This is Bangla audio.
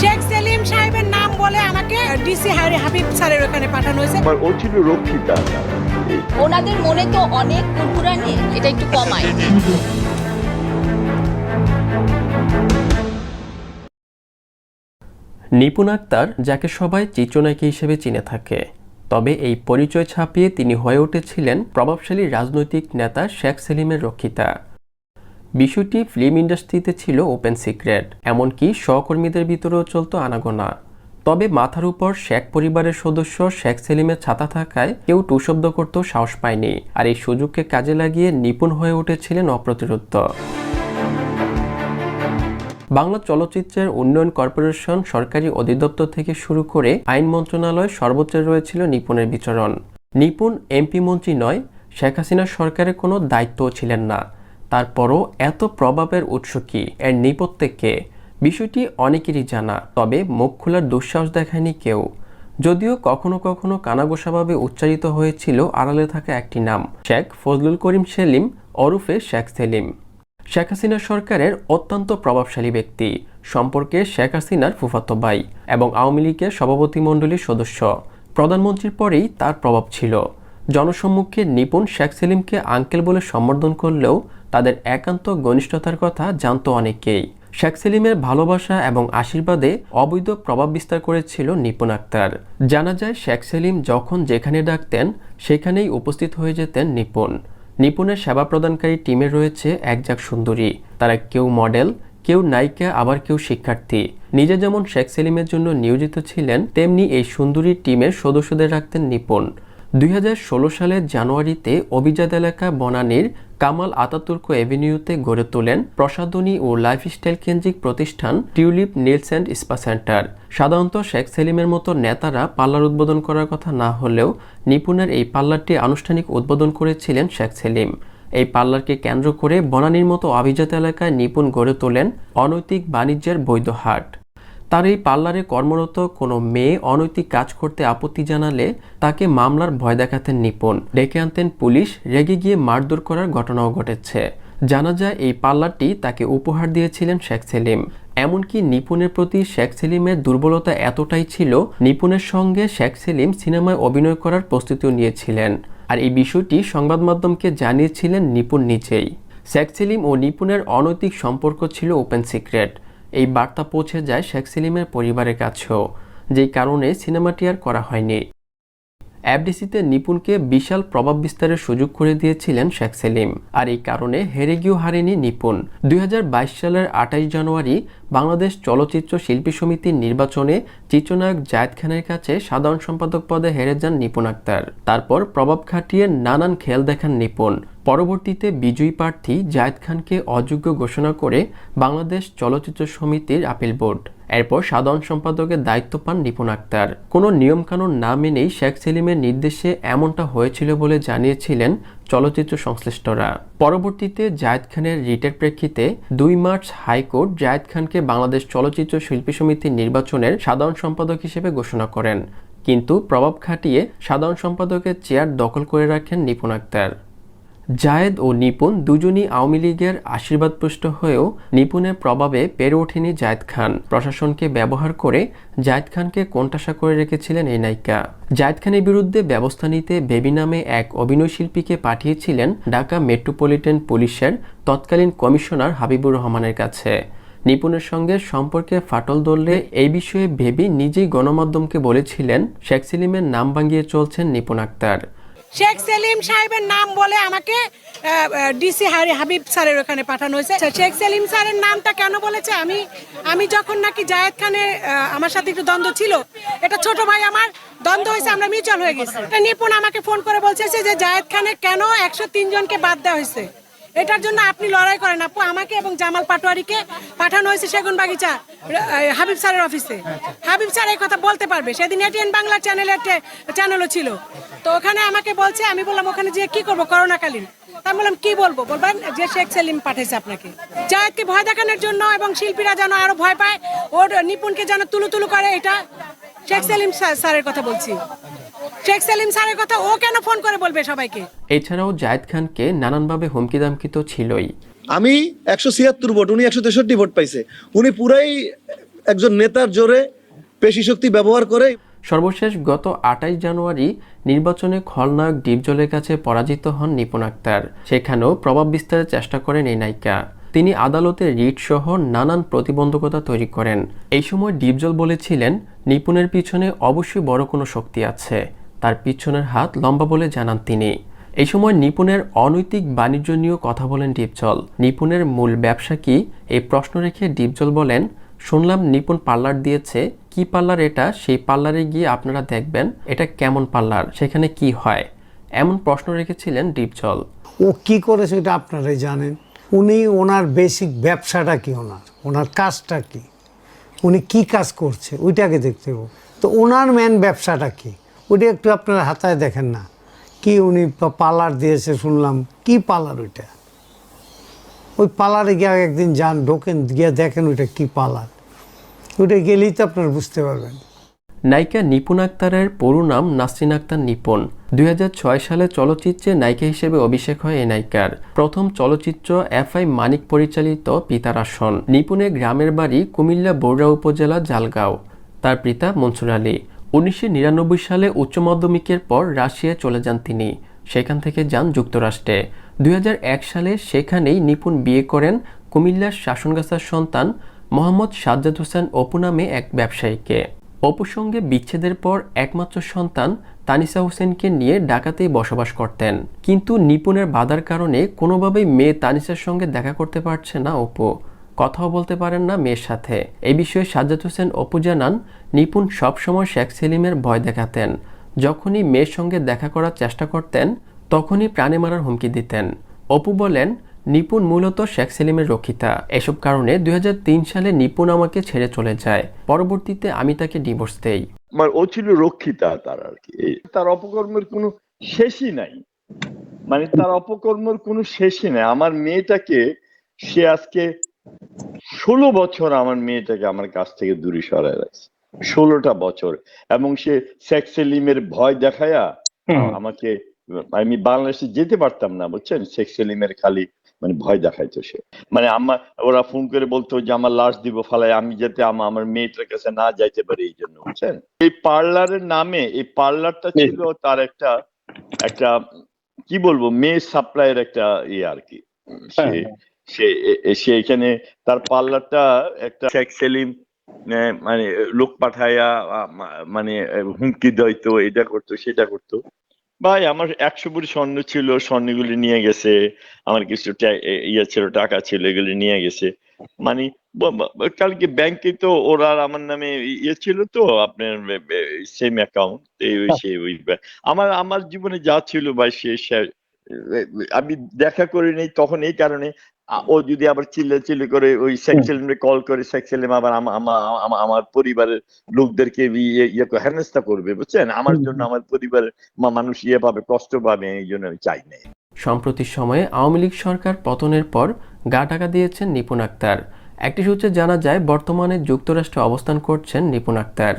শেখ সেলিম সাহেবের নাম বলে আমাকে ডিসি হাবিব স্যারের ওখানে পাঠানো হয়েছে। আমার ও ছিল রক্ষিতা। ওনাদের মনে তো অনেক এটা একটু কমায়। নিপুণ আক্তার যাকে সবাই চিত্রনায়িকা হিসেবে চিনে থাকে তবে এই পরিচয় ছাপিয়ে তিনি হয়ে উঠেছিলেন প্রভাবশালী রাজনৈতিক নেতা শেখ সেলিমের রক্ষিতা। বিষয়টি ফিল্ম ইন্ডাস্ট্রিতে ছিল ওপেন সিক্রেট, এমনকি সহকর্মীদের ভিতরেও চলতো আনাগোনা। তবে মাথার উপর শেখ পরিবারের সদস্য শেখ সেলিমের ছাতা থাকায় কেউ টুশব্দ করতেও সাহস পায়নি, আর এই সুযোগকে কাজে লাগিয়ে নিপুণ হয়ে উঠেছিলেন অপ্রতিরোধ বাংলা চলচ্চিত্রের উন্নয়ন কর্পোরেশন সরকারি অধিদপ্তর থেকে শুরু করে আইন মন্ত্রণালয় সর্বোচ্চ রয়েছিল নিপুণের বিচরণ। নিপুণ এমপি মন্ত্রী নয়, শেখ হাসিনার সরকারের কোনো দায়িত্বও ছিলেন না। তারপরও এত প্রভাবের উৎস কি? এর নেপথ্যে কে? বিষয়টি অনেকেরই জানা, তবে মুখ খোলার দুঃসাহস দেখায়নি কেউ। যদিও কখনো কখনো কানাগোসাভাবে উচ্চারিত হয়েছিল আড়ালে থাকা একটি নাম, শেখ ফজলুল করিম সেলিম ওরফে শেখ সেলিম। শেখ হাসিনা সরকারের অত্যন্ত প্রভাবশালী ব্যক্তি। সম্পর্কে শেখ হাসিনার ফুফাতো ভাই এবং আওয়ামী লীগের সভাপতি মণ্ডলীর সদস্য। প্রধানমন্ত্রীর পরেই তার প্রভাব ছিল। জনসম্মুখে নিপুণ শেখ সেলিমকে আঙ্কেল বলে সম্বোধন করলেও তাদের একান্ত ঘনিষ্ঠতার কথা জানত অনেকেই। শেখ সেলিমের ভালোবাসা এবং আশীর্বাদে অবৈধ প্রভাব বিস্তার করেছিল নিপুণ আক্তার। জানা যায়, শেখ সেলিম যখন যেখানে ডাকতেন, সেখানেই উপস্থিত হয়ে যেতেন নিপুণ। নিপুণের সেবা প্রদানকারী টিমে রয়েছে একজাক সুন্দরী। তারা কেউ মডেল, কেউ নায়িকা, আবার কেউ শিক্ষার্থী। নিজে যেমন শেখ সেলিমের জন্য নিয়োজিত ছিলেন, তেমনি এই সুন্দরী টিমের সদস্যদের রাখতেন নিপুণ। দুই হাজার ষোলো সালের জানুয়ারিতে অভিজাত এলাকা বনানীর কামাল আতাতুর্ক এভিনিউতে গড়ে তোলেন প্রসাধনী ও লাইফস্টাইল কেন্দ্রিক প্রতিষ্ঠান tulip nails and spa centre. সাধারণত শেখ সেলিমের মতো নেতারা পার্লার উদ্বোধন করার কথা না হলেও নিপুণের এই পার্লারটি আনুষ্ঠানিক উদ্বোধন করেছিলেন শেখ সেলিম। এই পার্লারকে কেন্দ্র করে বনানীর মতো অভিজাত এলাকায় নিপুণ গড়ে তোলেন অনৈতিক বাণিজ্যের বৈধ হাট। তার এই পার্লারে কর্মরত কোনো মেয়ে অনৈতিক কাজ করতে আপত্তি জানালে তাকে মামলার ভয় দেখাতেন নিপুণ। ডেকে আনতেন পুলিশ, রেগে গিয়ে মারধর করার ঘটনাও ঘটেছে। জানা যায় এই পার্লারটি তাকে উপহার দিয়েছিলেন শেখ সেলিম। এমনকি নিপুণের প্রতি শেখ সেলিমের দুর্বলতা এতটাই ছিল, নিপুণের সঙ্গে শেখ সেলিম সিনেমায় অভিনয় করার প্রস্তুতিও নিয়েছিলেন। আর এই বিষয়টি সংবাদ মাধ্যমকে জানিয়েছিলেন নিপুণ নিজেই। শেখ সেলিম ও নিপুণের অনৈতিক সম্পর্ক ছিল ওপেন সিক্রেট। এই বার্তা পৌঁছে যায় শেখ সেলিমের পরিবারের কাছেও, যেই কারণে সিনেমাটি আর করা হয়নি। এফডিসিতে নিপুণকে বিশাল প্রভাব বিস্তারের সুযোগ করে দিয়েছিলেন শেখ সেলিম, আর এই কারণে হেরে গিয়েও হারেনি নিপুণ। দুই হাজার বাইশ সালের আঠাইশ জানুয়ারি বাংলাদেশ চলচ্চিত্র শিল্পী সমিতির নির্বাচনে চিত্রনায়ক জায়েদ খানের কাছে সাধারণ সম্পাদক পদে হেরে যান নিপুণ আক্তার। তারপর প্রভাব খাটিয়ে নানান খেল দেখান নিপুণ। পরবর্তীতে বিজয়ী প্রার্থী জায়দ খানকে অযোগ্য ঘোষণা করে বাংলাদেশ চলচ্চিত্র সমিতির আপিল বোর্ড। এরপর সাধারণ সম্পাদকের দায়িত্ব পান নিপুণ আক্তার। কোনো নিয়মকানুন না মেনেই শেখ সেলিমের নির্দেশে এমনটা হয়েছিল বলে জানিয়েছিলেন চলচ্চিত্র সংশ্লিষ্টরা। পরবর্তীতে জায়েদ খানের রিটের প্রেক্ষিতে দুই মার্চ হাইকোর্ট জায়েদ খানকে বাংলাদেশ চলচ্চিত্র শিল্পী সমিতির নির্বাচনের সাধারণ সম্পাদক হিসেবে ঘোষণা করেন। কিন্তু প্রভাব খাটিয়ে সাধারণ সম্পাদকের চেয়ার দখল করে রাখেন নিপুণ আক্তার। জায়েদ ও নিপুণ দুজনই আওয়ামী লীগের আশীর্বাদপুষ্ট হয়েও নিপুণের প্রভাবে পেরে ওঠেনি জায়েদ খান। প্রশাসনকে ব্যবহার করে জায়েদ খানকে কোণঠাসা করে রেখেছিলেন এই নায়িকা। জায়েদ খানের বিরুদ্ধে ব্যবস্থা নিতে বেবি নামে এক অভিনয়শিল্পীকে পাঠিয়েছিলেন ঢাকা মেট্রোপলিটন পুলিশের তৎকালীন কমিশনার হাবিবুর রহমানের কাছে। নিপুণের সঙ্গে সম্পর্কে ফাটল ধরলে এই বিষয়ে ভেবি নিজেই গণমাধ্যমকে বলেছিলেন, শেখ সেলিমের নাম ভাঙিয়ে চলছেন নিপুণ আক্তার। শেখ সেলিম সাহেবের নাম বলে আমাকে ডিসি হারি হাবিব স্যারের ওখানে পাঠানো হয়েছে। আচ্ছা, শেখ সেলিম স্যারের নামটা কেন বলেছে? আমি আমি যখন নাকি জায়েদ খানের আমার সাথে একটু দ্বন্দ্ব ছিল এটা ছোট ভাই আমার দ্বন্দ্ব হয়েছে আমরা মিউচুয়াল হয়ে গেছি। নিপুণ আমাকে ফোন করে বলছে যে জায়েদ খানে কেন একশো জনকে বাদ দেওয়া হয়েছে? এটার জন্য আপনি লড়াই করেন আপু, আমাকে এবং জামাল পাটোয়ারিকে পাঠানো হয়েছে সেগুন বাগিচা হাবিব স্যারের অফিসে। হাবিব স্যার এই কথা বলতে পারবে। সেদিন এটিএন বাংলা চ্যানেলে একটা চ্যানেলও ছিল। তো ওখানে আমাকে বলছে, আমি বললাম, ওখানে যে কি করব করোনাকালীন? আমি বললাম, কি বলব? বলবেন, যে শেখ সেলিম পাঠিয়েছে আপনাকে। জায়েদকে ভয় দেখানোর জন্য এবং শিল্পীরা যেন আরও ভয় পায়, ওর নিপুণকে যেন তুলু তুলু করে, এটা শেখ সেলিম স্যার- স্যারের কথা বলছি। শেখ সেলিম স্যারের কথা ও কেন ফোন করে বলবে সবাইকে? এছাড়াও জায়েদ খানকে নানানভাবে হুমকি দামকি তো ছিলই। আমি একশো ছিয়াত্তর ভোট উনি একশো তেষট্টি ভোট পাইছে। উনি পুরাই একজন নেতার জোরে পেশি শক্তি ব্যবহার করে। সর্বশেষ গত আটাইশ জানুয়ারি নির্বাচনে খলনায়ক ডিপজলের কাছে পরাজিত হন নিপুণ আক্তার। সেখানেও প্রভাব বিস্তারের চেষ্টা করেন এই নায়িকা। তিনি আদালতে রিট সহ নানান প্রতিবন্ধকতা তৈরি করেন। এই সময় ডিপজল বলেছিলেন নিপুণের পিছনে অবশ্যই বড় কোনো শক্তি আছে। তার পিছনের হাত লম্বা বলে জানান তিনি। এই সময় নিপুণের অনৈতিক বাণিজ্য নিয়েও কথা বলেন ডিপজল। নিপুণের মূল ব্যবসা কি? এই প্রশ্ন রেখে ডিপজল বলেন, শুনলাম নিপুণ পার্লার দিয়েছে। কি পার্লার এটা? সেই পার্লারে গিয়ে আপনারা দেখবেন এটা কেমন পার্লার, সেখানে কি হয়? এমন প্রশ্ন রেখেছিলেন ডিপজল। ও কি করেছে এটা আপনারাই জানেন? উনি ওনার বেসিক ব্যবসাটা কি ওনার? ওনার কাজটা কি? উনি কি কাজ করছে? ওইটাকে দেখতে তো ওনার মেন ব্যবসাটা কি? ওইটা একটু আপনার হাতায় দেখেন না। কি উনি পা- পার্লার দিয়েছে শুনলাম। কি পার্লার ওইটা? ওই পার্লারে গিয়ে একদিন যান, ঢোকেন, গিয়ে দেখেন ওইটা কি পার্লার ওইটা গেলেই তো আপনারা বুঝতে পারবেন। নায়িকা নিপুণ আক্তারের পুরো নাম নাসরিন আক্তার নিপুণ। দুই হাজার ছয় সালে চলচ্চিত্রে নায়িকা হিসেবে অভিষেক হয় এই নায়িকার। প্রথম চলচ্চিত্র এফ আই মানিক পরিচালিত পিতার আসন। নিপুণের গ্রামের বাড়ি কুমিল্লা বৌড়া উপজেলা জালগাঁও। তার পিতা মনসুর আলী। উনিশশো নিরানব্বই সালে উচ্চ মাধ্যমিকের পর রাশিয়ায় চলে যান তিনি। সেখান থেকে যান যুক্তরাষ্ট্রে। দুই হাজার এক সালে সেখানেই নিপুণ বিয়ে করেন কুমিল্লার শাসনগাছার সন্তান মোহাম্মদ সাজ্জাদ হোসেন অপু নামে এক ব্যবসায়ীকে। অপুর সঙ্গে বিচ্ছেদের পর একমাত্র সন্তান তানিসা হোসেনকে নিয়ে ঢাকাতেই বসবাস করতেন। কিন্তু নিপুণের বাধার কারণে কোনোভাবেই মেয়ে তানিসার সঙ্গে দেখা করতে পারছে না অপু। কথাও বলতে পারেন না মেয়ের সাথে। এই বিষয়ে সাজ্জাদ হোসেন অপু জানান, নিপুণ সবসময় শেখ সেলিমের ভয় দেখাতেন। যখনই মেয়ের সঙ্গে দেখা করার চেষ্টা করতেন, তখনই প্রাণে মারার হুমকি দিতেন। অপু বলেন, নিপুণ মূলত শেখ সেলিমের রক্ষিতা। এসব কারণে দুই হাজার তিন সালে নিপুণ আমাকে ছেড়ে চলে যায়। পরবর্তীতে আমি তাকে ডিভোর্স দেই। মানে ও ছিল রক্ষিতা তার আর কি। তার অপকর্মের কোনো শেষই নাই। মানে তার অপকর্মের কোনো শেষই নাই। আমার মেয়েটাকে সে আজকে ষোলো বছর আমার মেয়েটাকে আমার কাছ থেকে দূরে সরায় রাখছে। ষোলোটা বছর। এবং সে সেক্সেলিমের ভয় দেখায়া আমাকে আমি বাংলাদেশে যেতে পারতাম না বুঝছেন? সেক্সেলিমের খালি মানে ভয় দেখাইতো সে। মানে আমার ওরা ফোন করে বলতো যে আমার লাশ দিব ফালাই আমি যাতে আমা- আমার মেয়েটার কাছে না যাইতে পারি এই জন্য বুঝছেন? এই পার্লারের নামে এই পার্লারটা ছিল তার একটা একটা কি বলব মেয়ে সাপ্লাইয়ের একটা ইয়ে আর কি। সে সে এখানে তার পার্লারটা একটা শেখ সেলিম মানে লোক পাঠায়া মানে হুমকি দিতো এটা করতো সেটা করতো। ভাই আমার একশো বুড়ি স্বর্ণ ছিল স্বর্ণগুলি নিয়ে গেছে। আমার কিছু ইয়ে ছিল টাকা ছিল এগুলি নিয়ে গেছে। মানে কালকে ব্যাংকে তো ওরা আমার নামে ইয়ে ছিল তো আপনার সেম অ্যাকাউন্ট এই ওই সেই ওই আমার আমার জীবনে যা ছিল ভাই সে আমি দেখা করি নাই তখন এই কারণে ও যদি আবার চিল্লে চিল্লে করে ওই শেখ সেলিমে কল করে শেখ সেলিম আবার আমা- আমা- আমা- আমার পরিবারের লোকদেরকে ইয়ে ইয়ে হেনস্থা করবে বুঝছেন? আমার জন্য আমার পরিবারের মানুষ ইয়ে পাবে কষ্ট পাবে এই জন্য আমি চাই না। সম্প্রতি সময়ে আওয়ামী লীগ সরকার পতনের পর গা টাকা দিয়েছেন নিপুণ আক্তার। একটি সূত্রে জানা যায় বর্তমানে যুক্তরাষ্ট্রে অবস্থান করছেন নিপুণ আক্তার।